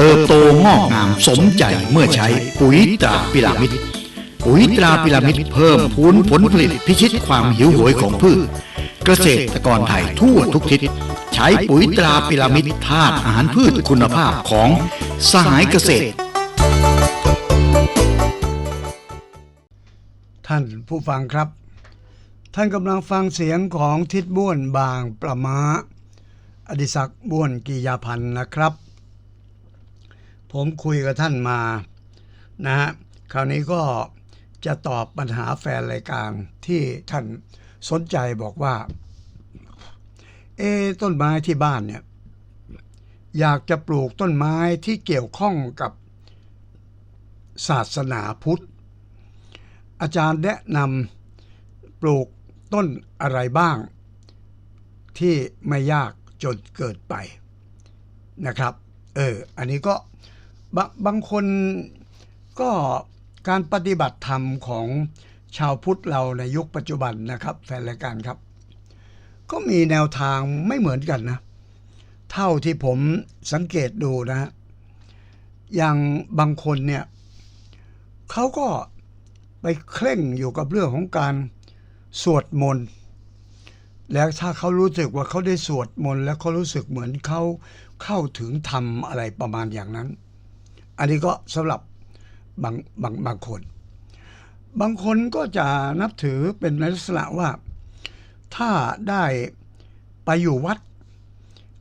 เติบโตงอกงามสมใจเมื่อใช้ปุ๋ยตราพิรามิดปุ๋ยตราพิรามิดเพิ่มพูนผลผลิตพิชิตความหิวโหยของพืช เกษตรกรไทยทั่วทุกทิศ ใช้ปุ๋ยตราพิรามิดธาตุอาหารพืชคุณภาพของสหายเกษตร ท่านผู้ฟังครับ ท่านกำลังฟังเสียงของทิดบ้วนบางประมาอดิศักดิ์บ้วนกิยาพันธ์นะครับ ผมคุยกับท่านมานะฮะคราวนี้ก็จะตอบปัญหาแฟนรายการที่ท่านสนใจบอกว่า เอต้นไม้ที่บ้านเนี่ย อยากจะปลูกต้นไม้ที่เกี่ยวข้องกับศาสนาพุทธ อาจารย์แนะนำปลูกต้นอะไรบ้าง ที่ไม่ยากจนเกิดไปนะครับ เออ อันนี้ก็ บางบางคนก็การปฏิบัติธรรมของชาวพุทธเราในยุคปัจจุบันนะครับแฟนรายการครับ ก็มีแนวทางไม่เหมือนกันนะ เท่าที่ผมสังเกตดูนะฮะอย่างบางคนเนี่ยเขาก็ไปเคร่งอยู่กับเรื่องของการสวดมนต์แล้วถ้าเขารู้สึกว่าเขาได้สวดมนต์แล้วเขารู้สึกเหมือนเขาเข้าถึงธรรมอะไรประมาณอย่างนั้น อันนี้ก็สำหรับบางบางบางคน บางคนก็จะนับถือเป็นในลักษณะว่า ถ้าได้ไปอยู่วัด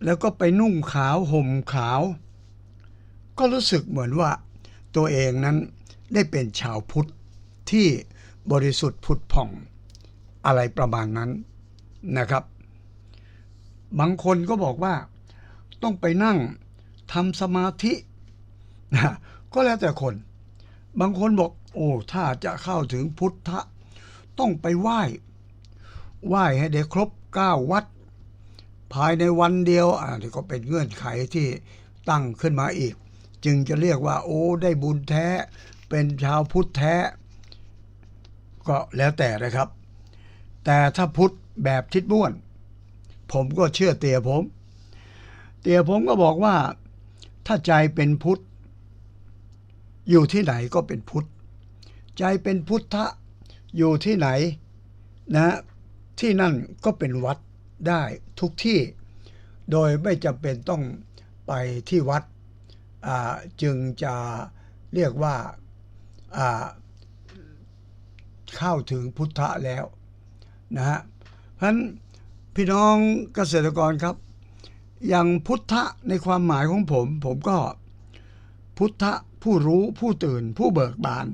แล้วก็ไปนุ่งขาวห่มขาว ก็รู้สึกเหมือนว่าตัวเองนั้นได้เป็นชาวพุทธที่บริสุทธิ์ผุดผ่องอะไรประมาณนั้นนะครับ บางคนก็บอกว่าต้องไปนั่งทำสมาธิ นะก็แล้วแต่คน บางคนบอก โอ้ถ้าจะเข้าถึงพุทธะ ต้องไปไหว้ไหว้ให้ได้ครบเก้าวัด ภายในวันเดียวอ่านี่ก็เป็นเงื่อนไขที่ตั้งขึ้นมาอีก จึงจะเรียกว่า โอ้ได้บุญแท้ เป็นชาวพุทธแท้ ก็แล้วแต่นะครับ แต่ถ้าพุทธแบบทิศบ้วน ผมก็เชื่อเตียผม เตียผมก็บอกว่าถ้าใจเป็นพุทธ อยู่ที่ไหนก็เป็นพุทธ ใจเป็นพุทธะอยู่ที่ไหนนะที่นั่นก็เป็นวัดได้ทุกที่ โดยไม่จำเป็นต้องไปที่วัดจึงจะเรียกว่าอ่าเข้าถึงพุทธะแล้วนะฮะเพราะฉะนั้นพี่น้องเกษตรกรครับ อย่างพุทธะในความหมายของผม ผมก็ พุทธะผู้รู้ผู้ตื่นผู้เบิกบาน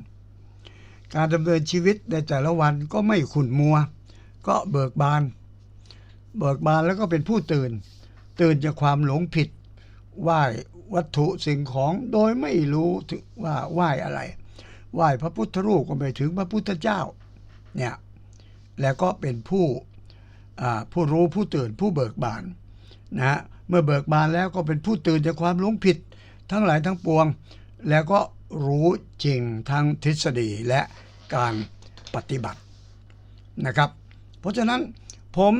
การดำเนินชีวิตในแต่ละวันก็ไม่ขุ่นมัว ก็เบิกบาน เบิกบานแล้วก็เป็นผู้ตื่น ตื่นจากความหลงผิดไหว้วัตถุสิ่งของโดยไม่รู้ว่าไหว้อะไร ไหว้พระพุทธรูปก็ไปถึงพระพุทธเจ้าเนี่ยแล้วก็เป็นผู้ผู้รู้ผู้ตื่นผู้เบิกบานนะฮะเมื่อเบิกบานแล้วก็เป็นผู้ตื่นจากความหลงผิด ทั้งหลายทั้งปวง แล้วก็รู้จริงทั้งทฤษฎีและการปฏิบัตินะครับ เพราะฉะนั้นผม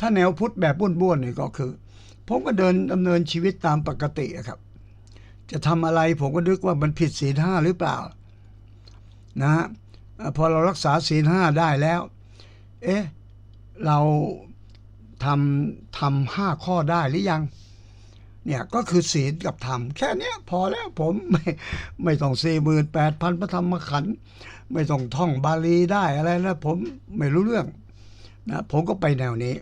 ถ้าแนวพุทธแบบบ้วนๆนี่ก็คือ ผมก็เดินดำเนินชีวิตตามปกติครับ จะทำอะไรผมก็นึกว่ามันผิดศีลห้าหรือเปล่านะฮะพอเรารักษาศีลห้าได้แล้ว เอ๊ะ เราทำทำห้าข้อได้หรือยัง เนี่ยก็คือศีลกับธรรมแค่นี้พอแล้วผมไม่ไม่ต้องสี่หมื่นแปดพันพระธรรมขันธ์ไม่ต้องท่องบาลีได้อะไรแล้วผมไม่รู้เรื่องนะผมก็ไปแนวนี้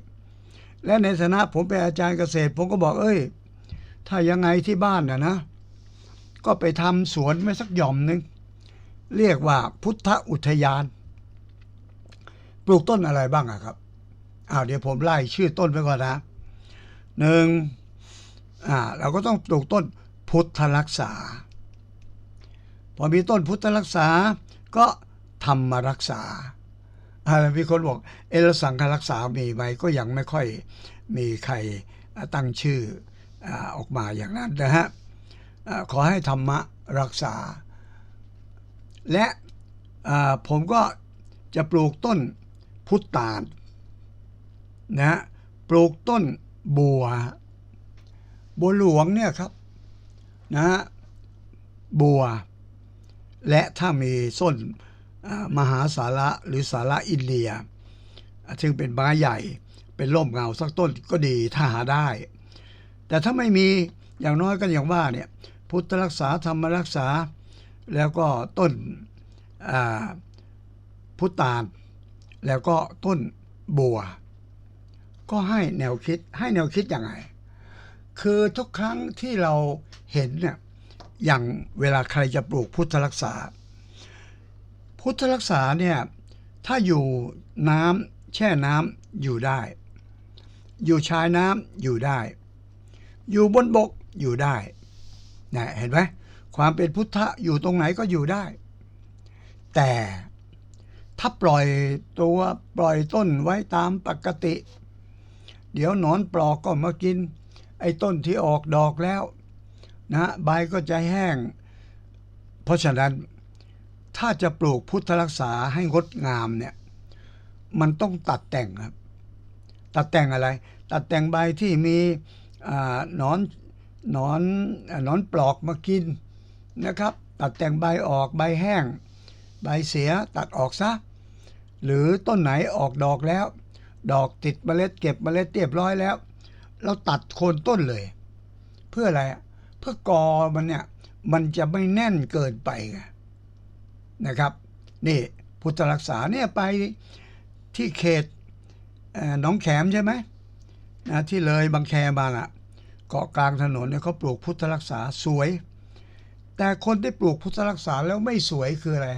และในฐานะผมเป็นอาจารย์เกษตร ผมก็บอกเอ้ย ถ้ายังไงที่บ้านนะนะ ก็ไปทำสวนไม่สักหย่อมหนึ่งเรียกว่าพุทธอุทยาน ปลูกต้นอะไรบ้างอะครับอ้าวเดี๋ยวผมไล่ชื่อต้นไปก่อนนะหนึ่ง อ่าเราก็ต้องปลูกต้นพุทธรักษา พอมีต้นพุทธรักษาก็ธรรมรักษาอ่ามีคนบอกเอลสังฆรักษามีไหมก็ยังไม่ค่อยมีใครตั้งชื่ออออกมาอย่างนั้นนะฮะขอให้ธรรมะรักษา และผมก็จะปลูกต้นพุทธตาลนะฮะปลูกต้นบัว บัวหลวงเนี่ยครับนะฮะบัว และถ้ามีส้นมหาสาระหรือสาระอินเดีย ซึ่งเป็นไม้ใหญ่เป็นร่มเงาสักต้นก็ดีถ้าหาได้ แต่ถ้าไม่มีอย่างน้อยก็อย่างว่าเนี่ยพุทธรักษาธรรมรักษา แล้วก็ต้นพุทธาน แล้วก็ต้นบัว ก็ให้แนวคิดให้แนวคิดยังไง คือทุกครั้งที่เราเห็นเนี่ยอย่างเวลาใครจะปลูกพุทธรักษา พุทธรักษาเนี่ยถ้าอยู่น้ำแช่น้ำอยู่ได้ อยู่ชายน้ำอยู่ได้ อยู่บนบกอยู่ได้นะเห็นไหมความเป็นพุทธะอยู่ตรงไหนก็อยู่ได้ แต่ถ้าปล่อยตัวปล่อยต้นไว้ตามปกติ เดี๋ยวหนอนปลอกก็มากิน ไอ้ต้นที่ออกดอกแล้วนะใบก็จะแห้ง เพราะฉะนั้นถ้าจะปลูกพุทธรักษาให้งดงามเนี่ยมันต้องตัดแต่งครับ ตัดแต่งอะไร ตัดแต่งใบที่มีอาหนอนหนอนหนอนปลอกมากินนะครับ ตัดแต่งใบออกใบแห้ง ใบเสียตัดออกซะหรือต้นไหนออกดอกแล้ว ดอกติดเมล็ดเก็บเมล็ดเรียบร้อยแล้ว เราตัดโคนต้นเลย เพื่ออะไรอะเพื่อกอมันเนี่ย มันจะไม่แน่นเกินไปไงนะครับ นี่พุทธรักษาเนี่ยไปที่เขตหนองแขมใช่ไหมนะที่เลยบางแคมาล่ะ เกาะกลางถนนเนี่ยเขาปลูกพุทธรักษาสวย แต่คนที่ปลูกพุทธรักษาแล้วไม่สวยคืออะไร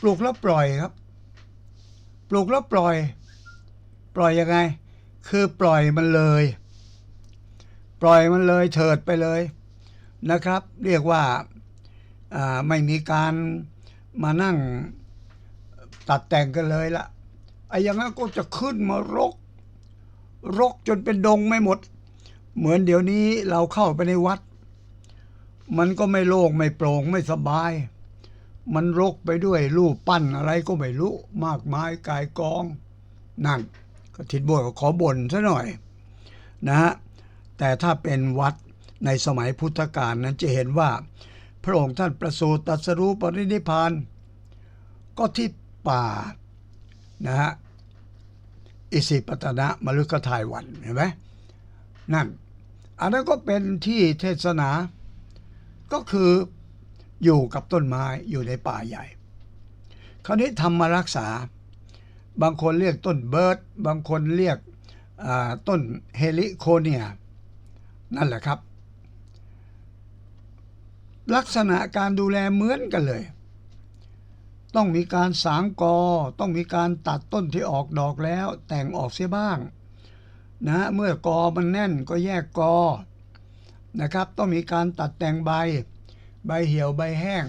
ปลูกแล้วปล่อยครับ ปลูกแล้วปล่อย ปล่อยยังไง คือปล่อยมันเลย ปล่อยมันเลยเถิดไปเลยนะครับ เรียกว่าไม่มีการมานั่งตัดแต่งกันเลยละไอ้อย่างนั้นก็จะขึ้นมารก รกจนเป็นดงไม่หมด เหมือนเดี๋ยวนี้เราเข้าไปในวัด มันก็ไม่โล่งไม่โปร่งไม่สบาย มันรกไปด้วยรูปปั้นอะไรก็ไม่รู้ มากมายกายกอง นั่น ทิดบวชก็ขอบ่นซะหน่อยนะฮะแต่ถ้าเป็นวัดในสมัยพุทธกาลนั้นจะเห็นว่า พระองค์ท่านประสูติตรัสรู้ปรินิพานก็ที่ป่านะฮะอิสิปตนะมฤคทายวันเห็นไหมนั่นอันนั้นก็เป็นที่เทศนา ก็คืออยู่กับต้นไม้อยู่ในป่าใหญ่ คราวนี้ทำมารักษา บางคนเรียกต้นเบิร์ด บางคนเรียกต้นเฮลิโคเนีย นั่นแหละครับ ลักษณะการดูแลเหมือนกันเลย ต้องมีการสางกอ ต้องมีการตัดต้นที่ออกดอกแล้วแต่งออกเสียบ้างนะเมื่อกอมันแน่นก็แยกกอนะครับ ต้องมีการตัดแต่งใบ ใบเหี่ยวใบแห้ง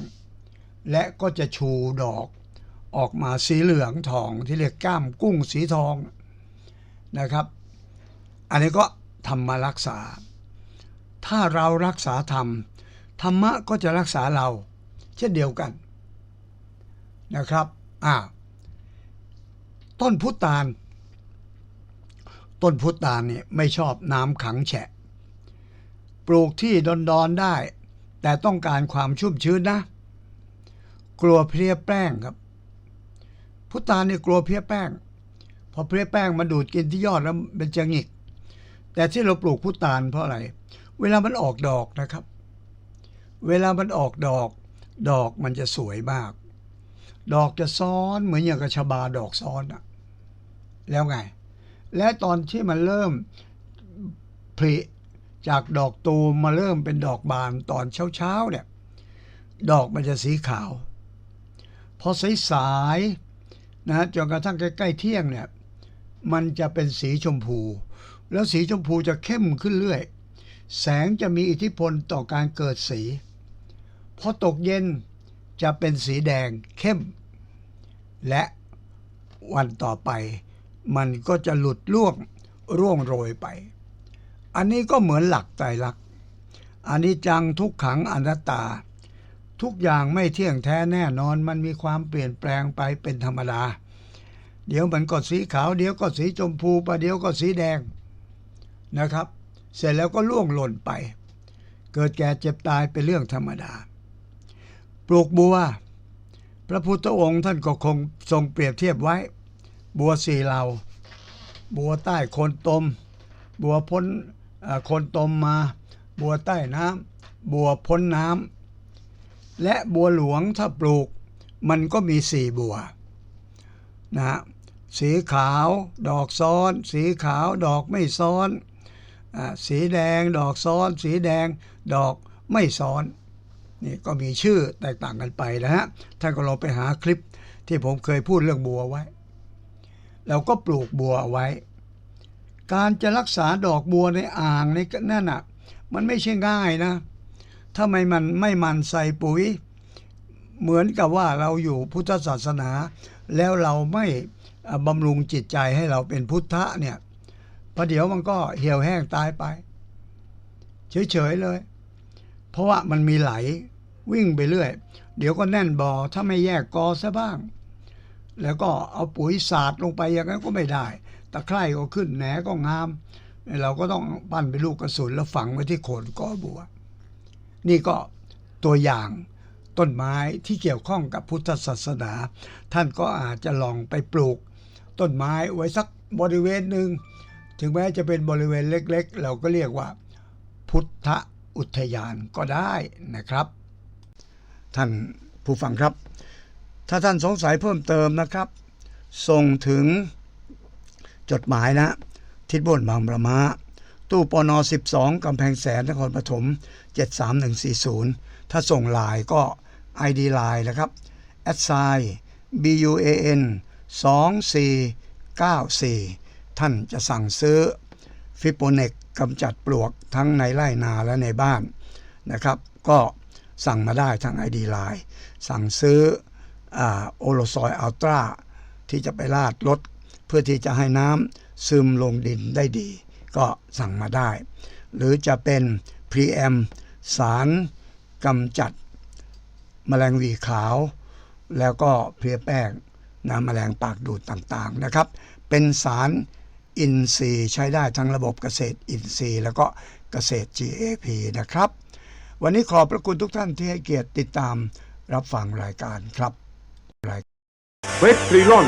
และก็จะชูดอก ออกมาสีเหลืองทองที่เรียกก้ามกุ้งสีทองนะครับ อันนี้ก็ธรรมรักษา ถ้าเรารักษาธรรม ธรรมะก็จะรักษาเรา เช่นเดียวกันนะครับอ่าต้นพุตาน ต้นพุตานเนี่ยไม่ชอบน้ำขังแฉะ ปลูกที่ดอนๆได้ แต่ต้องการความชุ่มชื้นนะ กลัวเพลียแป้งครับ พุตานเนี่ยกลัวเพลียแป้ง พอเพลียแป้งมาดูดกินที่ยอดแล้วเป็นจะหงิก แต่ที่เราปลูกพุตานเพราะอะไร เวลามันออกดอกนะครับ เวลามันออกดอก ดอกมันจะสวยมาก ดอกจะซ้อนเหมือนอย่างกระชบาดอกซ้อนอะแล้วไง และตอนที่มันเริ่มผลิจากดอกตูมมาเริ่มเป็นดอกบานตอนเช้าๆเนี่ย ดอกมันจะสีขาว พอสายๆ นะฮะจนกระทั่งใกล้ๆเที่ยงเนี่ยมันจะเป็นสีชมพู แล้วสีชมพูจะเข้มขึ้นเรื่อย แสงจะมีอิทธิพลต่อการเกิดสีพอตกเย็นจะเป็นสีแดงเข้ม และวันต่อไปมันก็จะหลุดล่วงร่วงโรยไป อันนี้ก็เหมือนหลักไตรลักษณ์อันนี้จังทุกขังอนัตตา ทุกอย่างไม่เที่ยงแท้แน่นอนมันมีความเปลี่ยนแปลงไปเป็นธรรมดา เดี๋ยวมันก็สีขาว เดี๋ยวก็สีชมพูประเดี๋ยวก็สีแดงนะครับ เสร็จแล้วก็ล่วงหล่นไป เกิดแก่เจ็บตายเป็นเรื่องธรรมดา ปลูกบัว พระพุทธองค์ท่านก็คงทรงเปรียบเทียบไว้ บัวสี่เหล่า บัวใต้คนตม บัวพ้นคนตมมา บัวใต้น้ำบัวพ้นน้ำ และบัวหลวงถ้าปลูกมันก็มีสี่บัวนะฮะสีขาวดอกซ้อน สีขาวดอกไม่ซ้อน สีแดงดอกซ้อน สีแดงดอกไม่ซ้อนนี่ก็มีชื่อแตกต่างกันไปนะฮะท่านก็ลองไปหาคลิปที่ผมเคยพูดเรื่องบัวไว้ เราก็ปลูกบัวไว้ การจะรักษาดอกบัวในอ่างในนั่นอะมันไม่ใช่ง่ายนะ ถ้าไม่มันไม่มันใส่ปุ๋ย เหมือนกับว่าเราอยู่พุทธศาสนา แล้วเราไม่บำรุงจิตใจให้เราเป็นพุทธะเนี่ยประเดี๋ยวมันก็เหี่ยวแห้งตายไป เฉยๆเลย เพราะว่ามันมีไหลวิ่งไปเรื่อย เดี๋ยวก็แน่นบอ่อถ้าไม่แยกกอซะบ้าง แล้วก็เอาปุ๋ยสาดลงไปอย่างนั้นก็ไม่ได้ตะไคร่ก็ขึ้นแหนก็งาม เราก็ต้องปั้นเป็นลูกกระสุนแล้วฝังไว้ที่โคนกอบัว นี่ก็ตัวอย่างต้นไม้ที่เกี่ยวข้องกับพุทธศาสนา ท่านก็อาจจะลองไปปลูก ต้นไม้ไว้สักบริเวณหนึ่งถึงแม้จะเป็นบริเวณเล็กๆ เราก็เรียกว่า พุทธอุทยานก็ได้นะครับ ท่านผู้ฟังครับ ถ้าท่านสงสัยเพิ่มเติมนะครับ ส่งถึงจดหมายนะ ทิศบนบางประมา ตู้ปน12กำแพงแสนนครปฐม73140 ถ้าส่งลน์ก็ ID ไลน์นะครับ a d s i BUAN 2494 ท่านจะสั่งซื้อฟิโปเนกกำจัดปลวกทั้งในไร่นาและในบ้านนะครับ ก็สั่งมาได้ทาง ID ไลน์สั่งซื้อโอโลซอยอัลตราที่จะไปลาดรถเพื่อที่จะให้น้ำซึมลงดินได้ดี ก็สั่งมาได้ หรือจะเป็นพรีแอมสารกำจัดแมลงวีขาว แล้วก็เพลียแป้งน้ำแมลงปากดูดต่างๆนะครับ เป็นสารอินทรีย์ใช้ได้ทั้งระบบเกษตรอินทรีย์ แล้วก็เกษตร GAP นะครับ วันนี้ขอบพระคุณทุกท่านที่ให้เกียรติติดตามรับฟังรายการครับรายเวสตรีลอน